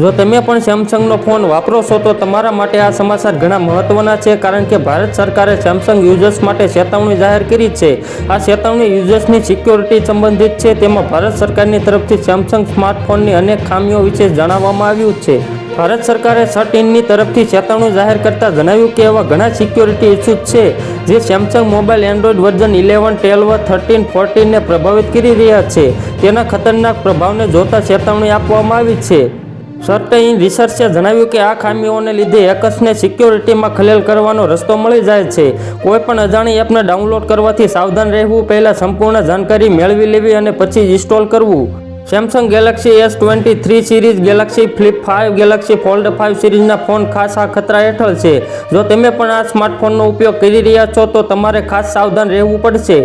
જો તમે પણ સેમસંગનો ફોન વાપરો છો, તો તમારા માટે આ સમાચાર ઘણા મહત્વના છે, કારણ કે ભારત સરકારે સેમસંગ યુઝર્સ માટે ચેતવણી જાહેર કરી છે. આ ચેતવણી યુઝર્સની સિક્યોરિટી સંબંધિત છે, તેમાં ભારત સરકારની તરફથી સેમસંગ સ્માર્ટફોનની અનેક ખામીઓ વિશે જણાવવામાં આવ્યું છે. ભારત સરકારે સર્ટ ઇનની તરફથી ચેતવણી જાહેર કરતાં જણાવ્યું કે એવા ઘણા સિક્યોરિટી ઇસ્યુઝ છે, જે Samsung mobile Android version eleven twelve thirteen ફોર્ટીનને પ્રભાવિત કરી રહ્યા છે. તેના ખતરનાક પ્રભાવને જોતા ચેતવણી આપવામાં આવી છે. સર્ટેઇન રિસર્ચે જણાવ્યું કે આ ખામીઓને લીધે હેકર્સને સિક્યોરિટીમાં ખલેલ કરવાનો રસ્તો મળી જાય છે. કોઈપણ અજાણી એપને ડાઉનલોડ કરવાથી સાવધાન રહેવું, પહેલાં સંપૂર્ણ જાણકારી મેળવી લેવી અને પછી ઇન્સ્ટોલ કરવું. Samsung Galaxy S twenty three series Galaxy Flip five Galaxy Fold five સિરીઝના phone ખાસ આ ખતરા હેઠળ છે. જો તમે પણ આ સ્માર્ટફોનનો ઉપયોગ કરી રહ્યા છો, તો તમારે ખાસ સાવધાન રહેવું પડશે.